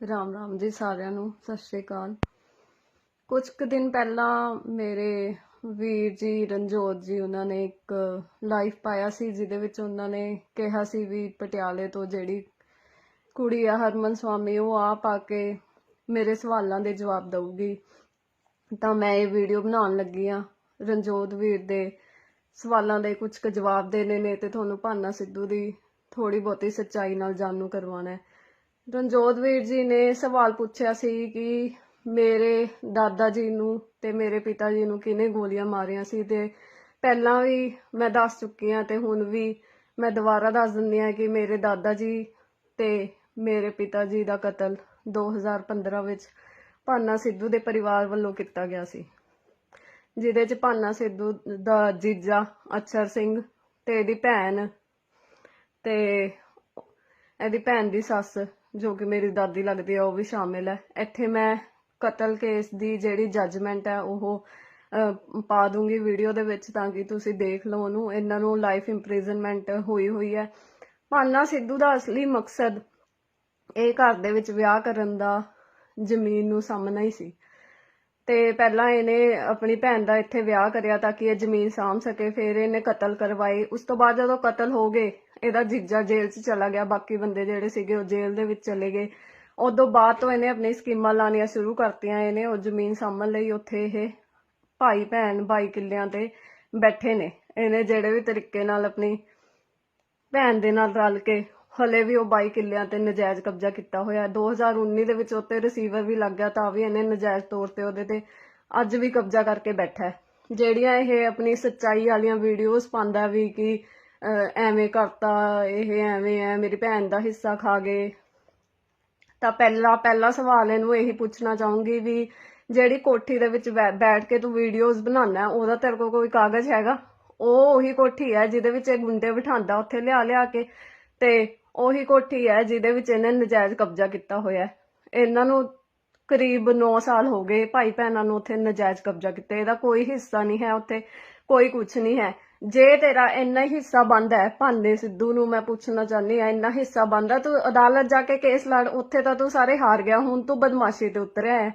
ਰਾਮ ਰਾਮ ਜੀ ਸਾਰਿਆਂ ਨੂੰ, ਸਤਿ ਸ਼੍ਰੀ ਅਕਾਲ। ਕੁਝ ਕੁ ਦਿਨ ਪਹਿਲਾਂ ਮੇਰੇ ਵੀਰ ਜੀ, ਰਣਜੋਤ ਜੀ, ਉਹਨਾਂ ਨੇ ਇੱਕ ਲਾਈਵ ਪਾਇਆ ਸੀ, ਜਿਹਦੇ ਵਿੱਚ ਉਹਨਾਂ ਨੇ ਕਿਹਾ ਸੀ ਵੀ ਪਟਿਆਲੇ ਤੋਂ ਜਿਹੜੀ ਕੁੜੀ ਆ ਹਰਮਨ ਸਵਾਮੀ, ਉਹ ਆ ਪਾ ਕੇ ਮੇਰੇ ਸਵਾਲਾਂ ਦੇ ਜਵਾਬ ਦਊਗੀ। ਤਾਂ ਮੈਂ ਇਹ ਵੀਡੀਓ ਬਣਾਉਣ ਲੱਗੀ ਆ ਰਣਜੋਤ ਵੀਰ ਦੇ ਸਵਾਲਾਂ ਦੇ ਕੁਝ ਕੁ ਜਵਾਬ ਦੇਣੇ ਨੇ ਤੇ ਤੁਹਾਨੂੰ ਭਾਨਾ ਸਿੱਧੂ ਦੀ ਥੋੜੀ ਬਹੁਤੀ ਸੱਚਾਈ ਨਾਲ ਜਾਣੂ ਕਰਵਾਉਣਾ ਹੈ। ਰਣਜੋਤ ਵੀਰ ਜੀ ਨੇ ਸਵਾਲ ਪੁੱਛਿਆ ਸੀ ਕਿ ਮੇਰੇ ਦਾਦਾ ਜੀ ਨੂੰ ਤੇ ਮੇਰੇ ਪਿਤਾ ਜੀ ਨੂੰ ਕਿਹਨੇ ਗੋਲੀਆਂ ਮਾਰੀਆਂ ਸੀ ਤੇ ਪਹਿਲਾਂ ਵੀ ਮੈਂ ਦੱਸ ਚੁੱਕੀ ਹਾਂ ਤੇ ਹੁਣ ਵੀ ਮੈਂ ਦੁਬਾਰਾ ਦੱਸ ਦਿੰਦੀ ਹਾਂ ਕਿ ਮੇਰੇ ਦਾਦਾ ਜੀ ਤੇ ਮੇਰੇ ਪਿਤਾ ਜੀ ਦਾ ਕਤਲ 2015 ਵਿੱਚ ਭਾਨਾ ਸਿੱਧੂ ਦੇ ਪਰਿਵਾਰ ਵੱਲੋਂ ਕੀਤਾ ਗਿਆ ਸੀ, ਜਿਹਦੇ ਚ ਭਾਨਾ ਸਿੱਧੂ ਦਾ ਜੀਜਾ ਅਛਰ ਸਿੰਘ ਤੇ ਇਹਦੀ ਭੈਣ ਤੇ ਇਹਦੀ ਭੈਣ ਦੀ ਸੱਸ ਜੋ ਕਿ ਮੇਰੀ ਦਾਦੀ ਲੱਗਦੀ ਹੈ ਉਹ ਵੀ ਸ਼ਾਮਿਲ ਹੈ ਇੱਥੇ ਮੈਂ ਕਤਲ ਕੇਸ ਦੀ ਜਿਹੜੀ ਜੱਜਮੈਂਟ ਹੈ ਉਹ ਪਾ ਦੂੰਗੀ ਵੀਡੀਓ ਦੇ ਵਿੱਚ ਤਾਂ ਕਿ ਤੁਸੀਂ ਦੇਖ ਲਓ ਉਹਨੂੰ। ਇਹਨਾਂ ਨੂੰ ਲਾਈਫ ਇੰਪ੍ਰਿਜ਼ਨਮੈਂਟ ਹੋਈ ਹੋਈ ਹੈ ਭਾਨਾ ਸਿੱਧੂ ਦਾ ਅਸਲੀ ਮਕਸਦ ਇਹ ਘਰ ਦੇ ਵਿੱਚ ਵਿਆਹ ਕਰਨ ਦਾ ਜ਼ਮੀਨ ਨੂੰ ਸਾਹਮਣਾ ਹੀ ਸੀ। ਤੇ ਪਹਿਲਾਂ ਇਹਨੇ ਆਪਣੀ ਭੈਣ ਦਾ ਇੱਥੇ ਵਿਆਹ ਕਰਿਆ ਤਾਂ ਕਿ ਇਹ ਜ਼ਮੀਨ ਸਾਂਭ ਸਕੇ, ਫਿਰ ਇਹਨੇ ਕਤਲ ਕਰਵਾਏ ਉਸ ਤੋਂ ਬਾਅਦ ਜਦੋਂ ਕਤਲ ਹੋ ਗਏ ਇਹਦਾ ਜੀਜਾ ਜੇਲ੍ਹ 'ਚ ਚਲਾ ਗਿਆ, ਬਾਕੀ ਬੰਦੇ ਜਿਹੜੇ ਸੀਗੇ ਉਹ ਜੇਲ੍ਹ ਦੇ ਵਿੱਚ ਚਲੇ ਗਏ। ਉਦੋਂ ਬਾਅਦ ਤੋਂ ਇਹਨੇ ਆਪਣੀ ਸਕੀਮਾਂ ਲਾਣੀਆਂ ਸ਼ੁਰੂ ਕਰਤੀਆਂ, ਇਹਨੇ ਉਹ ਜ਼ਮੀਨ ਸਾਂਭਣ ਲਈ ਉੱਥੇ ਇਹ ਭਾਈ ਭੈਣ ਬਾਈ ਕਿੱਲਿਆਂ ਤੇ ਬੈਠੇ ਨੇ। ਇਹਨੇ ਜਿਹੜੇ ਵੀ ਤਰੀਕੇ ਨਾਲ ਆਪਣੀ ਭੈਣ ਦੇ ਨਾਲ ਰਲ ਕੇ ਹਲੇ ਵੀ ਉਹ ਬਾਈ ਕਿੱਲਿਆਂ ਤੇ ਨਜਾਇਜ਼ ਕਬਜ਼ਾ ਕੀਤਾ ਹੋਇਆ। ਹੈ। 2019 ਦੇ ਵਿੱਚ ਉੱਤੇ ਰਿਸੀਵਰ ਵੀ ਲੱਗ ਗਿਆ, ਤਾਂ ਵੀ ਇਹਨੇ ਨਜਾਇਜ਼ ਤੌਰ ਤੇ ਉਹਦੇ ਤੇ ਅੱਜ ਵੀ ਕਬਜ਼ਾ ਕਰਕੇ ਬੈਠਾ ਹੈ। ਜਿਹੜੀਆਂ ਇਹ ਆਪਣੀ ਸੱਚਾਈ ਵਾਲੀਆਂ ਵੀਡੀਓਜ਼ ਪਾਉਂਦਾ ਵੀ ਕਿ ਐਵੇਂ ਕਰਤਾ, ਇਹ ਐਵੇਂ ਹੈ ਮੇਰੀ ਭੈਣ ਦਾ ਹਿੱਸਾ ਖਾ ਗਏ। ਤਾਂ ਪਹਿਲਾ ਪਹਿਲਾ ਸਵਾਲ ਇਹਨੂੰ ਇਹੀ ਪੁੱਛਣਾ ਚਾਹੂੰਗੀ ਵੀ ਜਿਹੜੀ ਕੋਠੀ ਦੇ ਵਿੱਚ ਬੈ- ਬੈਠ ਕੇ ਤੂੰ ਵੀਡੀਓਜ਼ ਬਣਾਉਣਾ, ਉਹਦਾ ਤੇਰੇ ਕੋਲ ਕੋਈ ਕਾਗਜ਼ ਹੈਗਾ? ਉਹ ਉਹੀ ਕੋਠੀ ਹੈ ਜਿਹਦੇ ਵਿੱਚ ਇਹ ਗੁੰਡੇ ਬਿਠਾਉਂਦਾ, ਉੱਥੇ ਲਿਆ ਲਿਆ ਕੇ ਤੇ ਉਹੀ ਕੋਠੀ ਹੈ ਜਿਹਦੇ ਵਿੱਚ ਇਹਨੇ ਨਜਾਇਜ਼ ਕਬਜ਼ਾ ਕੀਤਾ ਹੋਇਆ ਇਹਨਾਂ ਨੂੰ ਕਰੀਬ 9 ਸਾਲ ਹੋ ਗਏ ਭਾਈ ਭੈਣਾਂ ਨੂੰ ਉੱਥੇ ਨਜਾਇਜ਼ ਕਬਜ਼ਾ ਕੀਤਾ। ਇਹਦਾ ਕੋਈ ਹਿੱਸਾ ਨਹੀਂ ਹੈ ਉੱਥੇ, ਕੋਈ ਕੁਝ ਨਹੀਂ ਹੈ। ਜੇ ਤੇਰਾ ਇੰਨਾ ਹੀ ਹਿੱਸਾ ਬੰਦਾ ਹੈ, ਭਾਨੇ ਸਿੱਧੂ ਨੂੰ ਮੈਂ ਪੁੱਛਣਾ ਚਾਹੁੰਦੀ ਆ ਇੰਨਾ ਹਿੱਸਾ ਬੰਦਾ ਤੂੰ ਅਦਾਲਤ ਜਾ ਕੇ ਕੇਸ ਲੜ, ਉੱਥੇ ਤਾਂ ਤੂੰ ਸਾਰੇ ਹਾਰ ਗਿਆ, ਹੁਣ ਤੂੰ ਬਦਮਾਸ਼ੀ ਤੇ ਉਤਰਿਆ ਹੈ।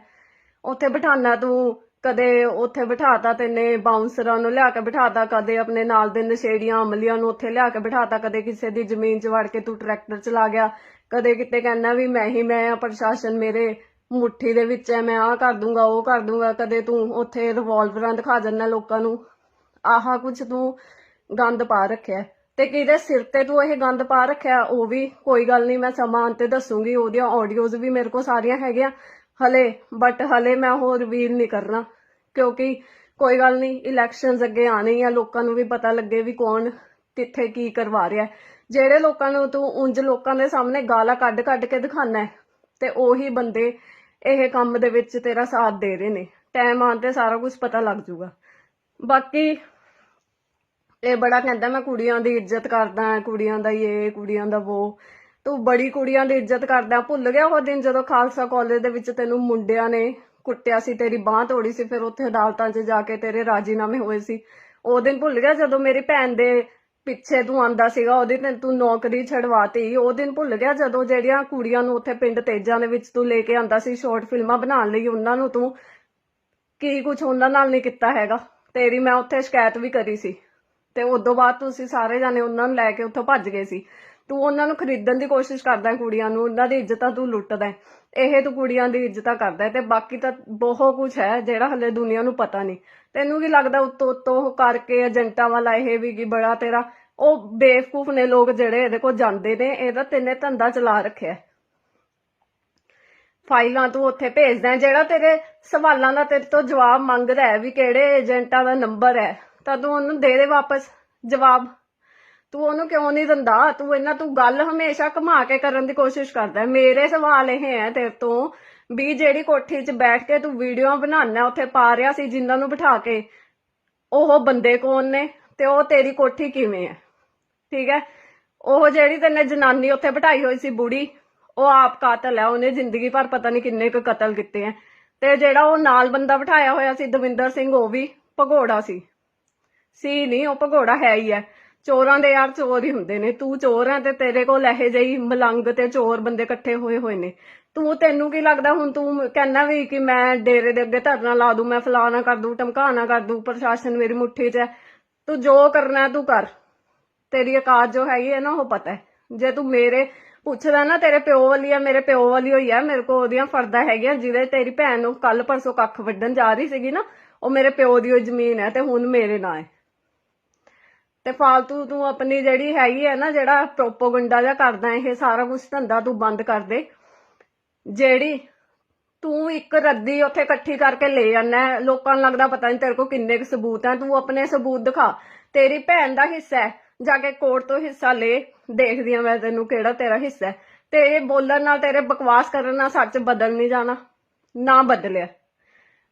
ਉੱਥੇ ਬਿਠਾਣਾ ਤੂੰ, ਕਦੇ ਉੱਥੇ ਬਿਠਾਤਾ ਤੈਨੇ ਬਾਉਂਸਰਾਂ ਨੂੰ ਲਿਆ ਕੇ ਬਿਠਾਤਾ, ਕਦੇ ਆਪਣੇ ਨਾਲ ਦੇ ਨਸ਼ੇੜੀਆਂ ਅਮਲੀਆਂ ਨੂੰ ਉੱਥੇ ਲਿਆ ਕੇ ਬਿਠਾਤਾ, ਕਦੇ ਕਿਸੇ ਦੀ ਜ਼ਮੀਨ 'ਚ ਵੜ ਕੇ ਤੂੰ ਟਰੈਕਟਰ ਚਲਾ ਗਿਆ, ਕਦੇ ਕਿਤੇ ਕਹਿਣਾ ਵੀ ਮੈਂ ਹੀ, ਮੈਂ ਆ ਪ੍ਰਸ਼ਾਸਨ ਮੇਰੇ ਮੁੱਠੀ ਦੇ ਵਿੱਚ ਹੈ, ਮੈਂ ਆਹ ਕਰ ਦੂੰਗਾ, ਉਹ ਕਰ ਦੂੰਗਾ, ਕਦੇ ਤੂੰ ਉੱਥੇ ਰਿਵਾਲਵਰਾਂ ਦਿਖਾ ਦਿੰਦਾ ਲੋਕਾਂ ਨੂੰ ਆਹ ਕੁਝ ਤੂੰ ਗੰਦ ਪਾ ਰੱਖਿਆ ਤੇ ਕਿਹਦੇ ਸਿਰ ਤੇ ਤੂੰ ਇਹ ਗੰਦ ਪਾ ਰੱਖਿਆ ਉਹ ਵੀ ਕੋਈ ਗੱਲ ਨਹੀਂ, ਮੈਂ ਸਮਾਂ ਤੇ ਦੱਸੂਗੀ, ਉਹਦੀਆਂ ਆਡੀਓਜ਼ ਵੀ ਮੇਰੇ ਕੋਲ ਸਾਰੀਆਂ ਹੈਗੀਆਂ। ਹਲੇ ਬਟ ਹਲੇ ਮੈਂ ਉਹ ਰਿਵੀਲ ਨਹੀਂ ਕਰਨਾ, ਕਿਉਂਕਿ ਕੋਈ ਗੱਲ ਨਹੀਂ ਇਲੈਕਸ਼ਨਸ ਅੱਗੇ ਆਣੇ ਆ, ਲੋਕਾਂ ਨੂੰ ਵੀ ਪਤਾ ਲੱਗੇ ਵੀ ਕੌਣ ਕਿੱਥੇ ਕੀ ਕਰਵਾ ਰਿਹਾ ਜਿਹੜੇ ਲੋਕਾਂ ਨੂੰ ਤੂੰ ਉਂਝ ਲੋਕਾਂ ਦੇ ਸਾਹਮਣੇ ਗਾਲਾਂ ਕੱਢ ਕੱਢ ਕੇ ਦਿਖਾਣਾ ਤੇ ਉਹੀ ਬੰਦੇ ਇਹ ਕੰਮ ਦੇ ਵਿੱਚ ਤੇਰਾ ਸਾਥ ਦੇ ਰਹੇ ਨੇ। ਟਾਈਮ ਆਉਣ ਤੇ ਸਾਰਾ ਕੁਝ ਪਤਾ ਲੱਗ ਜਾਊਗਾ। ਬਾਕੀ ਇਹ ਬੜਾ ਕਹਿੰਦਾ ਮੈਂ ਕੁੜੀਆਂ ਦੀ ਇੱਜ਼ਤ ਕਰਦਾ, ਕੁੜੀਆਂ ਦਾ ਇਹ, ਕੁੜੀਆਂ ਦਾ ਉਹ ਤੂੰ ਬੜੀ ਕੁੜੀਆਂ ਦੀ ਇੱਜ਼ਤ ਕਰਦਾ। ਭੁੱਲ ਗਿਆ ਉਹ ਦਿਨ ਜਦੋਂ ਖਾਲਸਾ ਕਾਲਜ ਦੇ ਵਿੱਚ ਤੈਨੂੰ ਮੁੰਡਿਆਂ ਨੇ ਕੁੱਟਿਆ ਸੀ, ਤੇਰੀ ਬਾਹ ਤੋੜੀ ਸੀ, ਫਿਰ ਉੱਥੇ ਅਦਾਲਤਾਂ 'ਚ ਜਾ ਕੇ ਤੇਰੇ ਰਾਜੀਨਾਮੇ ਹੋਏ ਸੀ। ਉਹ ਦਿਨ ਭੁੱਲ ਗਿਆ ਜਦੋਂ ਮੇਰੀ ਭੈਣ ਦੇ ਪਿੱਛੇ ਤੂੰ ਆਂਦਾ ਸੀਗਾ, ਉਹਦੀ ਤੇ ਤੂੰ ਨੌਕਰੀ ਛਡਵਾਤੀ। ਉਹ ਦਿਨ ਭੁੱਲ ਗਿਆ ਜਦੋਂ ਜਿਹੜੀਆਂ ਕੁੜੀਆਂ ਨੂੰ ਉੱਥੇ ਪਿੰਡ ਤੇਜਾਂ ਦੇ ਵਿੱਚ ਤੂੰ ਲੈ ਕੇ ਆਂਦਾ ਸੀ, ਸ਼ਾਰਟ ਫਿਲਮਾਂ ਬਣਾਉਣ ਲਈ, ਉਹਨਾਂ ਨੂੰ ਤੂੰ ਕੀ ਕੁਝ ਉਹਨਾਂ ਨਾਲ ਨਹੀਂ ਕੀਤਾ ਹੈਗਾ। ਤੇਰੀ ਮੈਂ ਉੱਥੇ ਸ਼ਿਕਾਇਤ ਵੀ ਕਰੀ ਸੀ। ਤੇ ਉਦੋਂ ਬਾਅਦ ਤੁਸੀਂ ਸਾਰੇ ਜਾਣੇ ਉਹਨਾਂ ਨੂੰ ਲੈ ਕੇ ਉੱਥੋਂ ਭੱਜ ਗਏ ਸੀ। ਤੂੰ ਉਹਨਾਂ ਨੂੰ ਖਰੀਦਣ ਦੀ ਕੋਸ਼ਿਸ਼ ਕਰਦਾ ਹੈ ਕੁੜੀਆਂ ਨੂੰ, ਉਹਨਾਂ ਦੀ ਇੱਜ਼ਤਾਂ ਤੂੰ ਲੁੱਟਦਾ ਹੈ। ਇਹ ਤੂੰ ਕੁੜੀਆਂ ਦੀ ਇੱਜ਼ਤਾਂ ਕਰਦਾ ਹੈ ਤੇ ਬਾਕੀ ਤਾਂ ਬਹੁਤ ਕੁਝ ਹੈ ਜਿਹੜਾ ਹਲੇ ਦੁਨੀਆ ਨੂੰ ਪਤਾ ਨਹੀਂ। ਤੈਨੂੰ ਕੀ ਲੱਗਦਾ ਉੱਤੋਂ ਉੱਤੋਂ ਕਰਕੇ ਏਜੰਟਾਂ ਵਾਲਾ ਇਹ ਵੀ ਕੀ ਬੜਾ ਤੇਰਾ? ਉਹ ਬੇਵਕੂਫ ਨੇ ਲੋਕ ਜਿਹੜੇ ਇਹਦੇ ਕੋਲ ਜਾਂਦੇ ਨੇ, ਇਹਦਾ ਤੈਨੇ ਧੰਦਾ ਚਲਾ ਰੱਖਿਆ ਫਾਈਲਾਂ ਤੂੰ ਉੱਥੇ ਭੇਜਦਾ ਹੈ, ਜਿਹੜਾ ਤੇਰੇ ਸਵਾਲਾਂ ਦਾ ਤੇਰੇ ਤੋਂ ਜਵਾਬ ਮੰਗਦਾ ਹੈ ਵੀ ਕਿਹੜੇ ਏਜੰਟਾਂ ਦਾ ਨੰਬਰ ਹੈ ਤਾਂ ਤੂੰ ਉਹਨੂੰ ਦੇ ਦੇ ਵਾਪਸ ਜਵਾਬ। ਤੂੰ ਉਹਨੂੰ ਕਿਉਂ ਨਹੀਂ ਦਿੰਦਾ? ਤੂੰ ਇਹਨਾਂ ਤੂੰ ਗੱਲ ਹਮੇਸ਼ਾ ਘੁਮਾ ਕੇ ਕਰਨ ਦੀ ਕੋਸ਼ਿਸ਼ ਕਰਦਾ ਹੈ। ਮੇਰੇ ਸਵਾਲ ਇਹ ਹੈ ਤੇਰੇ ਤੋਂ ਵੀ ਜਿਹੜੀ ਕੋਠੀ 'ਚ ਬੈਠ ਕੇ ਤੂੰ ਵੀਡੀਓ ਬਣਾਉਣਾ ਉੱਥੇ ਪਾ ਰਿਹਾ ਸੀ ਜਿਨ੍ਹਾਂ ਨੂੰ ਬਿਠਾ ਕੇ ਉਹ ਬੰਦੇ ਕੌਣ ਨੇ ਤੇ ਉਹ ਤੇਰੀ ਕੋਠੀ ਕਿਵੇਂ ਹੈ? ਠੀਕ ਹੈ? ਉਹ ਜਿਹੜੀ ਤੈਨੇ ਜਨਾਨੀ ਉੱਥੇ ਬਿਠਾਈ ਹੋਈ ਸੀ ਬੁੜੀ ਉਹ ਆਪ ਕਾਤਲ ਹੈ, ਉਹਨੇ ਜ਼ਿੰਦਗੀ ਭਰ ਪਤਾ ਨਹੀਂ ਕਿੰਨੇ ਕੁ ਕਤਲ ਕੀਤੇ ਆ ਤੇ ਜਿਹੜਾ ਉਹ ਨਾਲ ਬੰਦਾ ਬਿਠਾਇਆ ਹੋਇਆ ਸੀ, ਦਵਿੰਦਰ ਸਿੰਘ, ਉਹ ਵੀ ਭਗੋੜਾ ਸੀ। ਸੀ ਨਹੀਂ ਉਹ ਭਗੋੜਾ ਹੈ ਹੀ ਹੈ ਚੋਰਾਂ ਦੇ ਯਾਰ ਚੋਰ ਹੀ ਹੁੰਦੇ ਨੇ। ਤੂੰ ਚੋਰ ਹੈ ਤੇ ਤੇਰੇ ਕੋਲ ਇਹੋ ਜਿਹੀ ਮਲੰਗ ਤੇ ਚੋਰ ਬੰਦੇ ਇਕੱਠੇ ਹੋਏ ਹੋਏ ਨੇ। ਤੂੰ, ਤੈਨੂੰ ਕੀ ਲੱਗਦਾ ਹੁਣ ਤੂੰ ਕਹਿੰਦਾ ਵੀ ਕਿ ਮੈਂ ਡੇਰੇ ਦੇ ਅੱਗੇ ਧਰਨਾ ਲਾ ਦੂੰ, ਮੈਂ ਫਲਾਣਾ ਕਰ ਦੂੰ ਟਮਕਾਣਾ ਕਰ ਦੂੰ, ਪ੍ਰਸ਼ਾਸਨ ਮੇਰੀ ਮੁੱਠੀ 'ਚ ਹੈ ਤੂੰ ਜੋ ਕਰਨਾ ਤੂੰ ਕਰ। ਤੇਰੀ ਔਕਾਤ ਜੋ ਹੈਗੀ ਹੈ ਨਾ, ਉਹ ਪਤਾ ਹੈ ਜੇ ਤੂੰ ਮੇਰੇ ਪੁੱਛਦਾ ਨਾ, ਤੇਰੇ ਪਿਓ ਵਾਲੀ ਆ, ਮੇਰੇ ਪਿਓ ਵਾਲੀ ਹੋਈ ਆ, ਮੇਰੇ ਕੋਲ ਉਹਦੀਆਂ ਫਰਦਾ ਹੈਗੀਆਂ, ਜਿਹਦੇ ਤੇਰੀ ਭੈਣ ਨੂੰ ਕੱਲ ਪਰਸੋਂ ਕੱਖ ਵੱਢਣ ਜਾ ਰਹੀ ਸੀਗੀ ਨਾ, ਉਹ ਮੇਰੇ ਪਿਓ ਦੀ ਉਹ ਜ਼ਮੀਨ ਹੈ ਤੇ ਹੁਣ ਮੇਰੇ ਨਾਂ ਹੈ। ਤੇ ਫਾਲਤੂ ਤੂੰ ਆਪਣੀ ਜਿਹੜੀ ਹੈਗੀ ਹੈ ਨਾ, ਜਿਹੜਾ ਪ੍ਰੋਪੋਗੰਡਾ ਜਿਹਾ ਕਰਦਾ, ਇਹ ਸਾਰਾ ਕੁਝ ਧੰਦਾ ਤੂੰ ਬੰਦ ਕਰ ਦੇ। ਜਿਹੜੀ ਤੂੰ ਇੱਕ ਰੱਦੀ ਉੱਥੇ ਇਕੱਠੀ ਕਰਕੇ ਲੈ ਜਾਂਦਾ ਲੋਕਾਂ ਨੂੰ ਲੱਗਦਾ ਪਤਾ ਨਹੀਂ ਤੇਰੇ ਕੋਲ ਕਿੰਨੇ ਕੁ ਸਬੂਤ ਹੈ ਤੂੰ ਆਪਣੇ ਸਬੂਤ ਦਿਖਾ। ਤੇਰੀ ਭੈਣ ਦਾ ਹਿੱਸਾ ਹੈ, ਜਾ ਕੇ ਕੋਰਟ ਤੋਂ ਹਿੱਸਾ ਲੈ। ਦੇਖਦੀ ਆ ਮੈਂ ਤੈਨੂੰ ਕਿਹੜਾ ਤੇਰਾ ਹਿੱਸਾ ਹੈ। ਤੇਰੇ ਬੋਲਣ ਨਾਲ ਤੇਰੇ ਬਕਵਾਸ ਕਰਨ ਨਾਲ ਸੱਚ ਬਦਲ ਨਹੀਂ ਜਾਣਾ ਨਾ ਬਦਲਿਆ।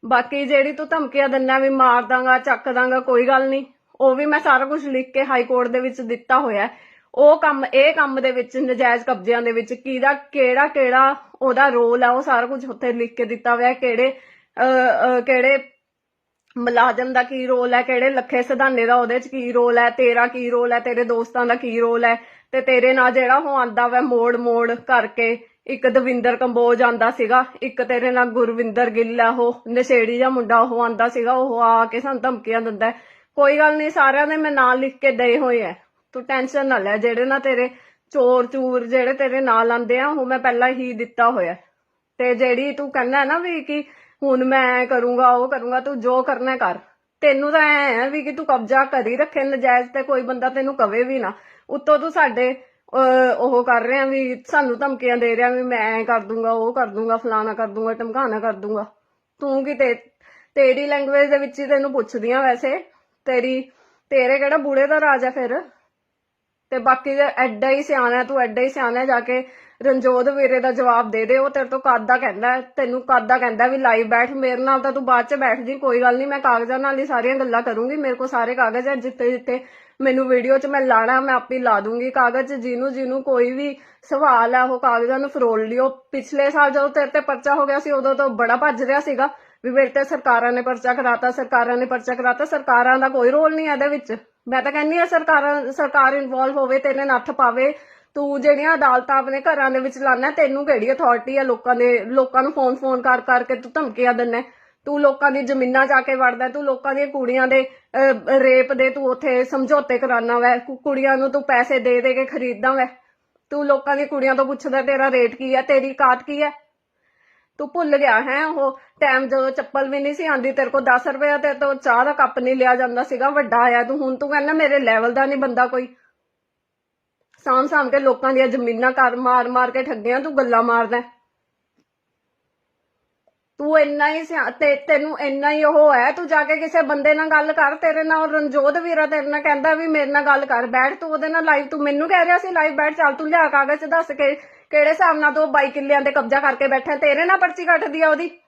ਬਾਕੀ ਜਿਹੜੀ ਤੂੰ ਧਮਕੀਆਂ ਦਿੰਨਾ ਵੀ ਮਾਰ ਦਾਂਗਾ ਚੱਕ ਦਾਂਗਾ ਕੋਈ ਗੱਲ ਨਹੀਂ ਉਹ ਵੀ ਮੈਂ ਸਾਰਾ ਕੁਝ ਲਿਖ ਕੇ ਹਾਈ ਕੋਰਟ ਦੇ ਵਿੱਚ ਦਿੱਤਾ ਹੋਇਆ ਉਹ ਕੰਮ ਇਹ ਕੰਮ ਦੇ ਵਿੱਚ ਨਜਾਇਜ਼ ਕਬਜ਼ਿਆਂ ਦੇ ਵਿੱਚ ਕਿਹਦਾ ਕਿਹੜਾ ਕਿਹੜਾ ਉਹਦਾ ਰੋਲ ਹੈ ਉਹ ਸਾਰਾ ਕੁਝ ਉੱਥੇ ਲਿਖ ਕੇ ਦਿੱਤਾ ਹੋਇਆ ਕਿਹੜੇ ਅਹ, ਕਿਹੜੇ ਮੁਲਾਜ਼ਮ ਦਾ ਕੀ ਰੋਲ ਹੈ ਕਿਹੜੇ ਲੱਖੇ ਸਿਧਾਨੇ ਦਾ ਉਹਦੇ ਚ ਕੀ ਰੋਲ ਹੈ ਤੇਰਾ ਕੀ ਰੋਲ ਹੈ ਤੇਰੇ ਦੋਸਤਾਂ ਦਾ ਕੀ ਰੋਲ ਹੈ ਤੇ ਤੇਰੇ ਨਾਲ ਜਿਹੜਾ ਉਹ ਆਂਦਾ ਵੈ ਮੋੜ ਮੋੜ ਕਰਕੇ, ਇੱਕ ਦਵਿੰਦਰ ਕੰਬੋਜ ਆਂਦਾ ਸੀਗਾ, ਇੱਕ ਤੇਰੇ ਨਾਲ ਗੁਰਵਿੰਦਰ ਗਿੱਲ ਆ ਉਹ, ਨਸ਼ੇੜੀ ਜਾਂ ਮੁੰਡਾ ਉਹ ਆਂਦਾ ਸੀਗਾ, ਉਹ ਆ ਕੇ ਸਾਨੂੰ ਧਮਕੀਆਂ ਦਿੰਦਾ ਕੋਈ ਗੱਲ ਨਹੀਂ, ਸਾਰਿਆਂ ਦੇ ਮੈਂ ਨਾਂ ਲਿਖ ਕੇ ਦਏ ਹੋਏ ਐ ਤੂੰ ਟੈਨਸ਼ਨ ਨਾ ਲੈ, ਜਿਹੜੇ ਨਾ ਤੇਰੇ ਚੋਰ ਚੂਰ ਜਿਹੜੇ ਤੇਰੇ ਨਾਲ ਆਂਦੇ ਆ, ਉਹ ਮੈਂ ਪਹਿਲਾਂ ਹੀ ਦਿੱਤਾ ਹੋਇਆ। ਤੇ ਜਿਹੜੀ ਤੂੰ ਕਹਿੰਦਾ ਨਾ ਵੀ ਕਿ ਹੁਣ ਮੈਂ ਕਰੂੰਗਾ, ਉਹ ਕਰੂੰਗਾ, ਤੂੰ ਜੋ ਕਰਨਾ ਹੈ ਕਰ। ਤੈਨੂੰ ਤਾਂ ਐ ਹੈ ਵੀ ਕਿ ਤੂੰ ਕਬਜ਼ਾ ਕਰ ਹੀ ਰੱਖੇ ਨਜਾਇਜ਼ ਤੇ ਕੋਈ ਬੰਦਾ ਤੈਨੂੰ ਕਵੇ ਵੀ ਨਾ। ਉੱਤੋਂ ਤੂੰ ਸਾਡੇ ਅਹ, ਉਹ ਕਰ ਰਿਹਾ ਵੀ ਸਾਨੂੰ ਧਮਕੀਆਂ ਦੇ ਰਿਹਾ ਵੀ ਮੈਂ ਐਂ ਕਰ ਦੂੰਗਾ ਉਹ ਕਰ ਦੂੰਗਾ ਫਲਾਣਾ ਕਰ ਦੂੰਗਾ ਟਮਕਾਣਾ ਕਰ ਦੂੰਗਾ। ਤੂੰ ਕੀ ਤੇ ਤੇਰੀ ਲੈਂਗੁਏਜ ਦੇ ਵਿੱਚ ਹੀ ਤੈਨੂੰ ਪੁੱਛਦੀ ਆ ਵੈਸੇ? ਤੇਰੀ ਤੇਰੇ ਕਿਹੜਾ ਬੂੜੇ ਦਾ ਰਾਜ ਹੈ ਫਿਰ? ਤੇ ਬਾਕੀ ਦੇ ਐਡਾ ਹੀ ਸਿਆਣਾ ਤੂੰ ਐਡਾ ਹੀ ਸਿਆਣਾ ਜਾ ਕੇ ਰਣਜੋਤ ਵੀਰੇ ਦਾ ਜਵਾਬ ਦੇ ਦੇ ਉਹ ਤੇਰੇ ਤੋਂ ਕਾਦਾ ਕਹਿੰਦਾ ਹੈ, ਤੈਨੂੰ ਕਾਦਾ ਕਹਿੰਦਾ ਵੀ ਲਾਈਵ ਬੈਠ ਮੇਰੇ ਨਾਲ ਤਾਂ ਤੂੰ ਬਾਅਦ ਚ ਬੈਠ ਜੀ ਕੋਈ ਗੱਲ ਨਹੀਂ ਮੈਂ ਕਾਗਜ਼ਾਂ ਨਾਲ ਹੀ ਸਾਰੀਆਂ ਗੱਲਾਂ ਕਰੂੰਗੀ ਮੇਰੇ ਕੋਲ ਸਾਰੇ ਕਾਗਜ਼ ਹੈ ਜਿੱਤੇ ਜਿੱਤੇ ਮੈਨੂੰ ਵੀਡੀਓ 'ਚ ਮੈਂ ਲਾਣਾ ਮੈਂ ਆਪੇ ਲਾ ਦੂੰਗੀ ਕਾਗਜ਼ ਜਿਹਨੂੰ ਜਿਹਨੂੰ ਕੋਈ ਵੀ ਸਵਾਲ ਹੈ ਉਹ ਕਾਗਜ਼ਾਂ ਨੂੰ ਫਰੋਲ ਲਿਓ। ਪਿਛਲੇ ਸਾਲ ਜਦੋਂ ਤੇਰੇ ਤੇ ਪਰਚਾ ਹੋ ਗਿਆ ਸੀ ਉਦੋਂ ਤੋਂ ਬੜਾ ਭੱਜ ਰਿਹਾ ਸੀਗਾ ਵੀ ਮੇਰੇ ਤੇ ਸਰਕਾਰਾਂ ਨੇ ਪਰਚਾ ਕਰਾਤਾ ਸਰਕਾਰਾਂ ਨੇ ਪਰਚਾ ਕਰਾਤਾ ਸਰਕਾਰਾਂ ਦਾ ਕੋਈ ਰੋਲ ਨਹੀਂ ਇਹਦੇ ਵਿੱਚ। ਮੈਂ ਤਾਂ ਕਹਿੰਦੀ ਆ ਸਰਕਾਰਾਂ, ਸਰਕਾਰ ਇਨਵੋਲਵ ਹੋਵੇ ਤੇਰੇ ਨੱਥ ਪਾਵੇ। ਤੂੰ ਜਿਹੜੀਆਂ ਅਦਾਲਤਾਂ ਆਪਣੇ ਘਰਾਂ ਦੇ ਵਿੱਚ ਲਾਣਾ ਤੈਨੂੰ ਕਿਹੜੀ ਅਥਾਰਟੀ ਆ ਲੋਕਾਂ ਦੇ, ਲੋਕਾਂ ਨੂੰ ਫੋਨ ਫੋਨ ਕਰ ਕਰਕੇ ਤੂੰ ਧਮਕੀਆਂ ਦਿੰਦਾ? ਤੂੰ ਲੋਕਾਂ ਦੀ ਜ਼ਮੀਨਾਂ ਜਾ ਕੇ ਵੜਦਾ, ਤੂੰ ਲੋਕਾਂ ਦੀਆਂ ਕੁੜੀਆਂ ਦੇ ਰੇਪ ਦੇ ਤੂੰ ਉੱਥੇ ਸਮਝੌਤੇ ਕਰਾਨਾ ਵੈ। ਕੁੜੀਆਂ ਨੂੰ ਤੂੰ ਪੈਸੇ ਦੇ ਦੇ ਕੇ ਖਰੀਦਦਾ ਵੈ। ਤੂੰ ਲੋਕਾਂ ਦੀਆਂ ਕੁੜੀਆਂ ਤੋਂ ਪੁੱਛਦਾ, ਤੇਰਾ ਰੇਟ ਕੀ ਹੈ ਤੇਰੀ ਕਾਟ ਕੀ ਹੈ ਤੂੰ ਭੁੱਲ ਗਿਆ ਹੈ ਉਹ ਟਾਈਮ ਜਦੋਂ ਚੱਪਲ ਵੀ ਨਹੀਂ ਸੀ ਆਂਦੀ ਤੇਰੇ ਕੋਲ 10 ਰੁਪਏ ਤੇ ਤੋਂ ਚਾਹ ਦਾ ਕੱਪ ਨਹੀਂ ਲਿਆ ਜਾਂਦਾ ਸੀਗਾ, ਵੱਡਾ ਆਇਆ ਤੂੰ, ਹੁਣ ਤੂੰ ਕਹਿੰਦਾ ਮੇਰੇ ਲੈਵਲ ਦਾ ਨਹੀਂ ਬੰਦਾ ਕੋਈ। ਸਾਮ ਸਾਮ ਕੇ ਲੋਕਾਂ ਦੀਆਂ ਜ਼ਮੀਨਾਂ ਕਰ ਮਾਰ ਮਾਰ ਕੇ ਠੱਗਿਆ, ਤੂੰ ਗੱਲਾਂ ਮਾਰਦਾ। ਤੂੰ ਇੰਨਾ ਹੀ ਤੇ ਤੈਨੂੰ ਇੰਨਾ ਹੀ ਉਹ ਹੈ, ਤੂੰ ਜਾ ਕੇ ਕਿਸੇ ਬੰਦੇ ਨਾਲ ਗੱਲ ਕਰ, ਤੇਰੇ ਨਾਲ ਰਣਜੋਤ ਵੀਰਾ ਤੇਰੇ ਨਾਲ ਕਹਿੰਦਾ ਵੀ ਮੇਰੇ ਨਾਲ ਗੱਲ ਕਰ, ਬੈਠ ਤੂੰ ਉਹਦੇ ਨਾਲ ਲਾਈਵ ਤੂੰ ਮੈਨੂੰ ਕਹਿ ਰਿਹਾ ਸੀ ਲਾਈਵ ਬੈਠ ਚੱਲ ਤੂੰ ਲਿਆ ਕਾਗਜ਼ ਦੱਸ ਕੇ ਕਿਹੜੇ ਹਿਸਾਬ ਨਾਲ ਤੂੰ 22 ਕਿੱਲਿਆਂ ਤੇ ਕਬਜ਼ਾ ਕਰਕੇ ਬੈਠਾ? ਤੇਰੇ ਨਾਲ ਪਰਚੀ ਕੱਟਦੀ ਆ ਉਹਦੀ।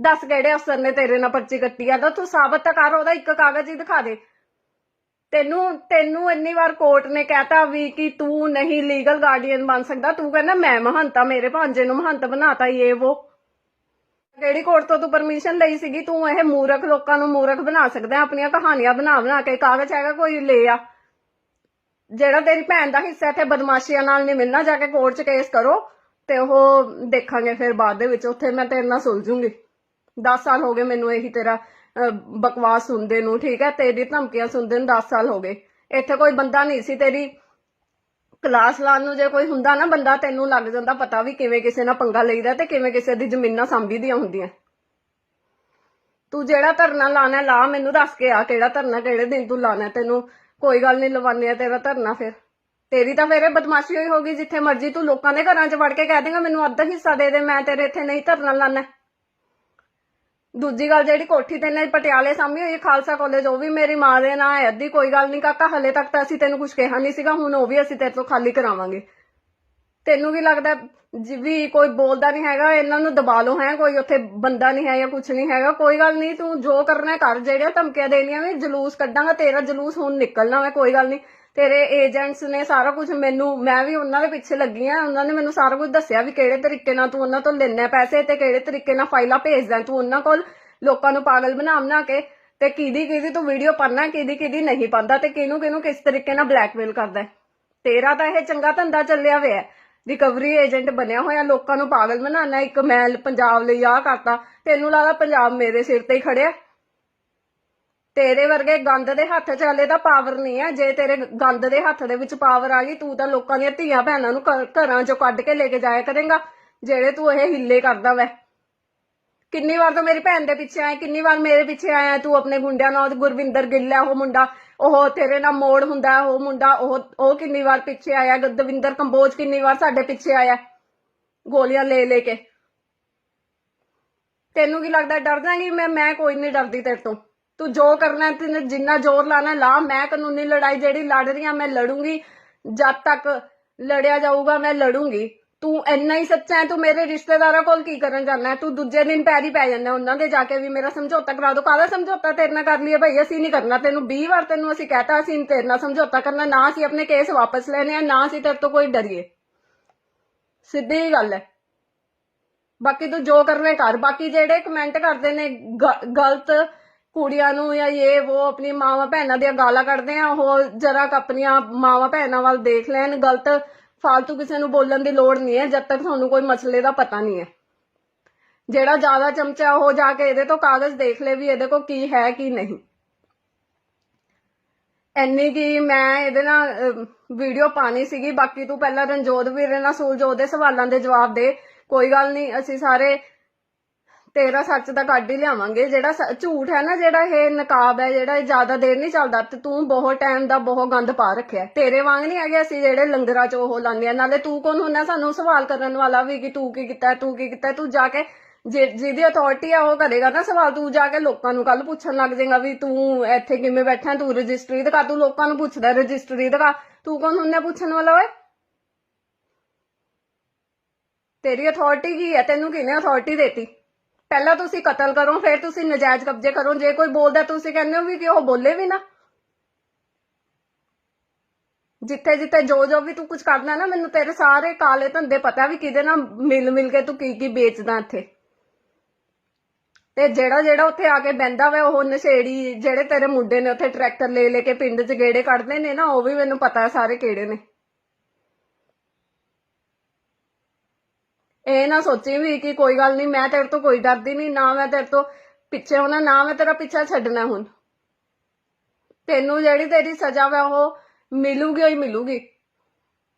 ਦੱਸ ਕਿਹੜੇ ਅਫਸਰ ਨੇ ਤੇਰੇ ਨਾਲ ਪਰਚੀ ਕੱਟੀ ਆ? ਤਾਂ ਤੂੰ ਸਾਬਤ ਤਾਂ ਕਰ, ਉਹਦਾ ਇੱਕ ਕਾਗਜ਼ ਹੀ ਦਿਖਾ ਦੇ। ਤੈਨੂੰ ਤੈਨੂੰ ਇੰਨੀ ਵਾਰ ਕੋਰਟ ਨੇ ਕਹਿਤਾ ਵੀ ਕਿ ਤੂੰ ਨਹੀਂ ਲੀਗਲ ਗਾਰਡੀਅਨ ਬਣ ਸਕਦਾ। ਤੂੰ ਕਹਿੰਦਾ, ਮੈਂ ਮਹੰਤਾ, ਮੇਰੇ ਭਾਂਜੇ ਨੂੰ ਮਹੰਤ ਬਣਾਤਾ ਇਹ ਉਹ ਕਿਹੜੀ ਕੋਰਟ ਤੋਂ ਤੂੰ ਪਰਮਿਸ਼ਨ ਲਈ ਸੀਗੀ? ਤੂੰ ਇਹ ਮੂਰਖ ਲੋਕਾਂ ਨੂੰ ਮੂਰਖ ਬਣਾ ਸਕਦਾ, ਆਪਣੀਆਂ ਕਹਾਣੀਆਂ ਬਣਾ ਬਣਾ ਕੇ। ਕਾਗਜ਼ ਹੈਗਾ, ਕੋਈ ਲੈ ਆ। ਜਿਹੜਾ ਤੇਰੀ ਭੈਣ ਦਾ ਹਿੱਸਾ ਇੱਥੇ ਬਦਮਾਸ਼ੀਆਂ ਨਾਲ ਨਹੀਂ ਮਿਲਣਾ ਜਾ ਕੇ ਕੋਰਟ 'ਚ ਕੇਸ ਕਰੋ ਤੇ ਉਹ ਦੇਖਾਂਗੇ ਫਿਰ ਬਾਅਦ ਦੇ ਵਿੱਚ। ਉੱਥੇ ਮੈਂ ਤੇਰੇ ਨਾਲ ਸੁਲਝੂੰਗੀ 10 ਸਾਲ ਹੋ ਗਏ ਮੈਨੂੰ ਇਹੀ ਤੇਰਾ ਅਹ, ਬਕਵਾਸ ਸੁਣਦੇ ਨੂੰ ਠੀਕ ਹੈ? ਤੇਰੀ ਧਮਕੀਆਂ ਸੁਣਦੇ ਨੂੰ 10 ਸਾਲ ਹੋ ਗਏ। ਇੱਥੇ ਕੋਈ ਬੰਦਾ ਨਹੀਂ ਸੀ ਤੇਰੀ ਕਲਾਸ ਲਾਉਣ ਨੂੰ ਜੇ ਕੋਈ ਹੁੰਦਾ ਨਾ ਬੰਦਾ ਤੈਨੂੰ ਲੱਗ ਜਾਂਦਾ ਪਤਾ ਵੀ ਕਿਵੇਂ ਕਿਸੇ ਨਾਲ ਪੰਗਾ ਲਈਦਾ ਤੇ ਕਿਵੇਂ ਕਿਸੇ ਦੀ ਜ਼ਮੀਨਾਂ ਸੰਭੀਦੀਆਂ ਹੁੰਦੀਆਂ। ਤੂੰ ਜਿਹੜਾ ਧਰਨਾ ਲਾਣਾ ਲਾ ਮੈਨੂੰ ਦੱਸ ਕੇ ਆ ਕਿਹੜਾ ਧਰਨਾ ਕਿਹੜੇ ਦਿਨ ਤੂੰ ਲਾਣਾ ਤੈਨੂੰ ਕੋਈ ਗੱਲ ਨਹੀਂ ਲਵਾਨੇ ਆ ਤੇਰਾ ਧਰਨਾ ਫਿਰ। ਤੇਰੀ ਤਾਂ ਫੇਰੇ ਬਦਮਾਸ਼ੀ ਹੋਈ ਹੋਗੀ ਜਿੱਥੇ ਮਰਜ਼ੀ ਤੂੰ ਲੋਕਾਂ ਦੇ ਘਰਾਂ 'ਚ ਵੜ ਕੇ ਕਹਿ ਦੇਗਾ, ਮੈਨੂੰ ਅੱਧਾ ਹਿੱਸਾ ਦੇ ਦੇ, ਮੈਂ ਤੇਰੇ ਇੱਥੇ ਨਹੀਂ ਧਰਨਾ ਲਾਣਾ ਦੂਜੀ ਗੱਲ ਜਿਹੜੀ ਕੋਠੀ ਤੇ ਨੇ ਪਟਿਆਲੇ ਸਾਹਮਣੇ ਹੋਈ, ਖਾਲਸਾ ਕਾਲਜ ਉਹ ਵੀ ਮੇਰੀ ਮਾਂ ਦੇ ਨਾਂ ਹੈ। ਅੱਧੀ ਕੋਈ ਗੱਲ ਨਹੀਂ ਕਾਕਾ, ਹਲੇ ਤੱਕ ਤਾਂ ਅਸੀਂ ਤੈਨੂੰ ਕੁਝ ਕਿਹਾ ਨਹੀਂ ਸੀਗਾ, ਹੁਣ ਉਹ ਵੀ ਅਸੀਂ ਤੇਰੇ ਤੋਂ ਖਾਲੀ ਕਰਾਵਾਂਗੇ। ਤੈਨੂੰ ਕੀ ਲੱਗਦਾ ਜੀ ਵੀ ਕੋਈ ਬੋਲਦਾ ਨਹੀਂ ਹੈਗਾ, ਇਹਨਾਂ ਨੂੰ ਦਬਾ ਲਓ ਹੈ, ਕੋਈ ਉੱਥੇ ਬੰਦਾ ਨਹੀਂ ਹੈ ਜਾਂ ਕੁਝ ਨਹੀਂ ਹੈਗਾ, ਕੋਈ ਗੱਲ ਨਹੀਂ, ਤੂੰ ਜੋ ਕਰਨਾ ਕਰ ਜਿਹੜੀਆਂ ਧਮਕੀਆਂ ਦੇਣੀਆਂ ਵੀ ਜਲੂਸ ਕੱਢਾਂਗਾ, ਤੇਰਾ ਜਲੂਸ ਹੁਣ ਨਿਕਲਣਾ ਵਾ, ਕੋਈ ਗੱਲ ਨਹੀਂ। ਤੇਰੇ ਏਜੰਟਸ ਨੇ ਸਾਰਾ ਕੁਝ ਮੈਨੂੰ, ਮੈਂ ਵੀ ਉਹਨਾਂ ਦੇ ਪਿੱਛੇ ਲੱਗੀ ਆ, ਉਹਨਾਂ ਨੇ ਮੈਨੂੰ ਸਾਰਾ ਕੁਝ ਦੱਸਿਆ ਵੀ ਕਿਹੜੇ ਤਰੀਕੇ ਨਾਲ ਤੂੰ ਉਹਨਾਂ ਤੋਂ ਲੈਣਾ ਪੈਸੇ ਤੇ ਕਿਹੜੇ ਤਰੀਕੇ ਨਾਲ ਫਾਈਲਾਂ ਭੇਜਦਾ ਤੂੰ ਉਹਨਾਂ ਕੋਲ ਲੋਕਾਂ ਨੂੰ ਪਾਗਲ ਬਣਾ ਬਣਾ ਕੇ ਤੇ ਕਿਹਦੀ ਕਿਹਦੀ ਤੂੰ ਵੀਡੀਓ ਪਾਣਾ ਕਿਹਦੀ ਕਿਹਦੀ ਨਹੀਂ ਪਾਉਂਦਾ ਤੇ ਕਿਹਨੂੰ ਕਿਹਨੂੰ ਕਿਸ ਤਰੀਕੇ ਨਾਲ ਬਲੈਕਮੇਲ ਕਰਦਾ ਤੇਰਾ ਤਾਂ ਇਹ ਚੰਗਾ ਧੰਦਾ ਚੱਲਿਆ ਹੋਇਆ ਰਿਕਵਰੀ ਏਜੰਟ ਬਣਿਆ ਹੋਇਆ, ਲੋਕਾਂ ਨੂੰ ਪਾਗਲ ਬਣਾਉਣਾ, ਇੱਕ ਮੈਂ ਪੰਜਾਬ ਲਈ ਆਹ ਕਰਤਾ। ਤੈਨੂੰ ਲੱਗਦਾ ਪੰਜਾਬ ਮੇਰੇ ਸਿਰ ਤੇ ਹੀ ਖੜਿਆ ਤੇਰੇ ਵਰਗੇ ਗੰਦ ਦੇ ਹੱਥ 'ਚ ਹਲੇ ਤਾਂ ਪਾਵਰ ਨਹੀਂ ਹੈ। ਜੇ ਤੇਰੇ ਗੰਦ ਦੇ ਹੱਥ ਦੇ ਵਿੱਚ ਪਾਵਰ ਆ ਗਈ, ਤੂੰ ਤਾਂ ਲੋਕਾਂ ਦੀਆਂ ਧੀਆਂ ਭੈਣਾਂ ਨੂੰ ਘਰਾਂ 'ਚੋਂ ਕੱਢ ਕੇ ਲੈ ਕੇ ਜਾਇਆ ਕਰੇਗਾ, ਜਿਹੜੇ ਤੂੰ ਇਹ ਹਿੱਲੇ ਕਰਦਾ ਵੈ। ਕਿੰਨੀ ਵਾਰ ਤਾਂ ਮੇਰੀ ਭੈਣ ਦੇ ਪਿੱਛੇ ਆਇਆ, ਕਿੰਨੀ ਵਾਰ ਮੇਰੇ ਪਿੱਛੇ ਆਇਆ, ਤੂੰ ਆਪਣੇ ਗੁੰਡਿਆਂ ਨਾਲ ਗੁਰਵਿੰਦਰ ਗਿੱਲ ਹੈ ਉਹ ਮੁੰਡਾ ਉਹ ਤੇਰੇ ਨਾਲ ਮੋੜ ਹੁੰਦਾ, ਉਹ ਮੁੰਡਾ, ਉਹ ਉਹ ਕਿੰਨੀ ਵਾਰ ਪਿੱਛੇ ਆਇਆ ਦਵਿੰਦਰ ਕੰਬੋਜ ਕਿੰਨੀ ਵਾਰ ਸਾਡੇ ਪਿੱਛੇ ਆਇਆ, ਗੋਲੀਆਂ ਲੈ ਲੈ ਕੇ। ਤੈਨੂੰ ਕੀ ਲੱਗਦਾ, ਡਰ ਜਾਏਗੀ? ਮੈਂ ਮੈਂ ਕੋਈ ਨਹੀਂ ਡਰਦੀ ਤੇਰੇ ਤੋਂ। ਤੂੰ ਜੋ ਕਰਨਾ, ਤੈਨੂੰ ਜਿੰਨਾ ਜ਼ੋਰ ਲਾਣਾ, ਲਾ। ਮੈਂ ਕਾਨੂੰਨੀ ਲੜਾਈ ਜਿਹੜੀ ਲੜ ਰਹੀ ਆ, ਮੈਂ ਲੜੂੰਗੀ। ਜਦ ਤੱਕ ਲੜਿਆ ਜਾਊਗਾ, ਮੈਂ ਲੜੂੰਗੀ। ਤੂੰ ਇੰਨਾ ਹੀ ਸੱਚਾ ਹੈ, ਤੂੰ ਮੇਰੇ ਰਿਸ਼ਤੇਦਾਰਾਂ ਕੋਲ ਕੀ ਕਰਨ ਜਾਣਾ ਤੂੰ ਦੂਜੇ ਦਿਨ ਪੈਰੀ ਪੈ ਜਾਂਦਾ ਉਹਨਾਂ ਦੇ ਜਾ ਕੇ ਵੀ ਮੇਰਾ ਸਮਝੌਤਾ ਕਰਾ ਦੋ। ਕਾਹਦਾ ਸਮਝੌਤਾ ਤੇਰੇ ਨਾਲ ਕਰ ਲਈਏ ਭਾਈ? ਅਸੀਂ ਨਹੀਂ ਕਰਨਾ। ਤੈਨੂੰ 20 ਵਾਰ ਤੈਨੂੰ ਅਸੀਂ ਕਹਤਾ, ਅਸੀਂ ਤੇਰੇ ਨਾਲ ਸਮਝੌਤਾ ਕਰਨਾ। ਨਾ ਅਸੀਂ ਆਪਣੇ ਕੇਸ ਵਾਪਸ ਲੈਣੇ ਆ, ਨਾ ਅਸੀਂ ਤੇਰੇ ਤੋਂ ਕੋਈ ਡਰੀਏ। ਸਿੱਧੀ ਹੀ ਗੱਲ ਹੈ। ਬਾਕੀ ਤੂੰ ਜੋ ਕਰਨਾ ਹੈ ਕਰ। ਬਾਕੀ ਜਿਹੜੇ ਕਮੈਂਟ ਕਰਦੇ ਨੇ ਗਲਤ ਕੁੜੀਆਂ ਨੂੰ ਜਾਂ ਇਹ, ਉਹ ਆਪਣੀ ਮਾਵਾਂ ਭੈਣਾਂ ਦੀਆਂ ਗਾਲਾਂ ਕੱਢਦੇ ਆ, ਉਹ ਜਰਾ ਆਪਣੀਆਂ ਮਾਵਾਂ ਭੈਣਾਂ ਵੱਲ ਦੇਖ ਲੈਣ। ਗਲਤ ਫालतू ਕਿਸੇ ਨੂੰ ਬੋਲਣ ਦੀ ਲੋੜ ਨਹੀਂ ਹੈ, ਜਦ ਤੱਕ ਤੁਹਾਨੂੰ ਕੋਈ ਮਸਲੇ ਦਾ ਪਤਾ ਨਹੀਂ ਹੈ। ਜਿਹੜਾ ਜ਼ਿਆਦਾ ਚਮਚਾ ਉਹ ਜਾ ਕੇ ਇਹਦੇ ਤੋਂ ਕਾਗਜ਼ ਦੇਖ ਲੈ ਵੀ ਇਹਦੇ ਕੋਲ ਕੀ ਹੈ, ਕੀ ਨਹੀਂ। ਐਨੀ ਕਿ ਮੈਂ ਇਹਦੇ ਨਾਲ ਵੀਡੀਓ ਪਾਣੀ ਸੀਗੀ। ਬਾਕੀ ਤੂੰ ਪਹਿਲਾਂ ਰਣਜੋਤ ਵੀਰੇ ਨਾਲ ਸੁਲਝੋਤ ਦੇ ਸਵਾਲਾਂ ਦੇ ਜਵਾਬ ਦੇ। ਕੋਈ ਗੱਲ ਨਹੀਂ, ਅਸੀਂ ਸਾਰੇ ਤੇਰਾ ਸੱਚ ਦਾ ਕੱਢ ਹੀ ਲਿਆਵਾਂਗੇ। ਜਿਹੜਾ ਸ- ਝੂਠ ਹੈ ਨਾ, ਜਿਹੜਾ ਇਹ ਨਕਾਬ ਹੈ, ਜਿਹੜਾ ਇਹ ਜ਼ਿਆਦਾ ਦੇਰ ਨਹੀਂ ਚੱਲਦਾ, ਤੇ ਤੂੰ ਬਹੁਤ ਟਾਈਮ ਦਾ ਬਹੁਤ ਗੰਦ ਪਾ ਰੱਖਿਆ ਤੇਰੇ ਵਾਂਗ ਨਹੀਂ ਹੈਗੇ ਅਸੀਂ ਜਿਹੜੇ ਲੰਗਰਾਂ 'ਚ ਉਹ ਲਾਉਂਦੇ ਆ। ਨਾਲੇ ਤੂੰ ਕੌਣ ਹੁੰਦਾ? ਸਾਨੂੰ ਸਵਾਲ ਕਰਨ ਵਾਲਾ ਵੀ ਕਿ ਤੂੰ ਕੀ ਕੀਤਾ ਤੂੰ ਕੀ ਕੀਤਾ ਤੂੰ ਜਾ ਕੇ ਜਿ- ਜਿਹਦੀ ਅਥਾਰਟੀ ਆ ਉਹ ਕਰੇਗਾ ਨਾ ਸਵਾਲ। ਤੂੰ ਜਾ ਕੇ ਲੋਕਾਂ ਨੂੰ ਕੱਲ ਪੁੱਛਣ ਲੱਗ ਜਾਏਗਾ ਵੀ ਤੂੰ ਇੱਥੇ ਕਿਵੇਂ ਬੈਠਾ ਤੂੰ ਰਜਿਸਟਰੀ ਦਿਖਾ, ਤੂੰ ਲੋਕਾਂ ਨੂੰ ਪੁੱਛਦਾ ਰਜਿਸਟਰੀ ਦਿਖਾ। ਤੂੰ ਕੌਣ ਹੁੰਦਾ ਪੁੱਛਣ ਵਾਲਾ ਓਏ? ਤੇਰੀ ਅਥਾਰਟੀ ਕੀ ਹੈ? ਤੈਨੂੰ ਕਿਹਨੇ ਅਥਾਰਟੀ ਦੇਤੀ? ਪਹਿਲਾਂ ਤੁਸੀਂ ਕਤਲ ਕਰੋ, ਫਿਰ ਤੁਸੀਂ ਨਜਾਇਜ਼ ਕਬਜ਼ੇ ਕਰੋ। ਜੇ ਕੋਈ ਬੋਲਦਾ, ਤੁਸੀਂ ਕਹਿੰਦੇ ਹੋ ਵੀ ਕਿ ਉਹ ਬੋਲੇ ਵੀ ਨਾ। ਜਿੱਥੇ ਜਿੱਥੇ ਜੋ ਜੋ ਵੀ ਤੂੰ ਕੁਝ ਕਰਦਾ ਨਾ, ਮੈਨੂੰ ਤੇਰੇ ਸਾਰੇ ਕਾਲੇ ਧੰਦੇ ਪਤਾ ਵੀ ਕਿਹਦੇ ਨਾਲ ਮਿਲ ਮਿਲ ਕੇ ਤੂੰ ਕੀ ਕੀ ਵੇਚਦਾ ਇੱਥੇ। ਤੇ ਜਿਹੜਾ ਜਿਹੜਾ ਉੱਥੇ ਆ ਕੇ ਬੈੰਦਾ ਵਾ, ਉਹ ਨਸ਼ੇੜੀ ਜਿਹੜੇ ਤੇਰੇ ਮੁੰਡੇ ਨੇ ਉੱਥੇ ਟਰੈਕਟਰ ਲੈ ਲੈ ਕੇ ਪਿੰਡ 'ਚ ਗੇੜੇ ਕੱਢਦੇ ਨੇ ਨਾ, ਉਹ ਵੀ ਮੈਨੂੰ ਪਤਾ ਸਾਰੇ ਕਿਹੜੇ ਨੇ। ਇਹ ਨਾ ਸੋਚੀ ਵੀ ਕਿ ਕੋਈ ਗੱਲ ਨਹੀਂ, ਮੈਂ ਤੇਰੇ ਤੋਂ ਕੋਈ ਡਰਦੀ ਨਹੀਂ, ਨਾ ਮੈਂ ਤੇਰੇ ਤੋਂ ਪਿੱਛੇ ਹੋਣਾ, ਨਾ ਮੈਂ ਤੇਰਾ ਪਿੱਛਾ ਛੱਡਣਾ ਹੁਣ। ਤੈਨੂੰ ਜਿਹੜੀ ਤੇਰੀ ਸਜ਼ਾ ਵਾ, ਉਹ ਮਿਲੂਗੀ ਹੀ ਮਿਲੂਗੀ।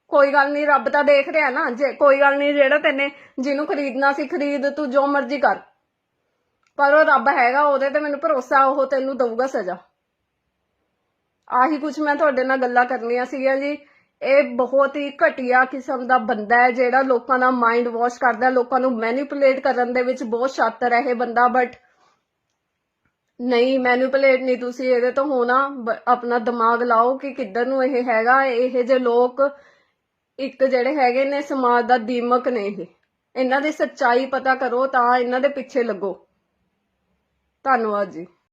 ਕੋਈ ਗੱਲ ਨਹੀਂ, ਰੱਬ ਤਾਂ ਦੇਖ ਰਿਹਾ ਨਾ, ਜੇ ਕੋਈ ਗੱਲ ਨਹੀਂ, ਜਿਹੜਾ ਤੈਨੇ ਜਿਹਨੂੰ ਖਰੀਦਣਾ ਸੀ, ਖਰੀਦ, ਤੂੰ ਜੋ ਮਰਜ਼ੀ ਕਰ। ਪਰ ਉਹ ਰੱਬ ਹੈਗਾ, ਉਹਦੇ ਤੇ ਮੈਨੂੰ ਭਰੋਸਾ, ਉਹ ਤੈਨੂੰ ਦਊਗਾ ਸਜ਼ਾ। ਆਹੀ ਕੁਝ ਮੈਂ ਤੁਹਾਡੇ ਨਾਲ ਗੱਲਾਂ ਕਰਨੀਆਂ ਸੀਗੀਆਂ ਜੀ। ਇਹ ਬਹੁਤ ਹੀ ਘਟੀਆ ਕਿਸਮ ਦਾ ਬੰਦਾ ਹੈ ਜਿਹੜਾ ਲੋਕਾਂ ਦਾ ਮਾਈਂਡ ਵਾਸ਼ ਕਰਦਾ ਲੋਕਾਂ ਨੂੰ ਮੈਨੀਪੂਲੇਟ ਕਰਨ ਦੇ ਵਿੱਚ ਬਹੁਤ ਸ਼ਾਤਰ ਹੈ ਇਹ ਬੰਦਾ ਬਟ ਨਹੀਂ ਮੈਨੀਪੂਲੇਟ ਨਹੀਂ ਤੁਸੀਂ ਇਹਦੇ ਤੋਂ ਹੋਣਾ ਆਪਣਾ ਦਿਮਾਗ ਲਾਓ ਕਿ ਕਿੱਧਰ ਨੂੰ ਇਹ ਹੈਗਾ, ਇਹ ਜੇ ਲੋਕ ਇੱਕ ਜਿਹੜੇ ਹੈਗੇ ਨੇ ਸਮਾਜ ਦਾ ਦੀਮਕ ਨੇ ਇਹ। ਇਹਨਾਂ ਦੀ ਸੱਚਾਈ ਪਤਾ ਕਰੋ ਤਾਂ ਇਹਨਾਂ ਦੇ ਪਿੱਛੇ ਲੱਗੋ। ਧੰਨਵਾਦ ਜੀ।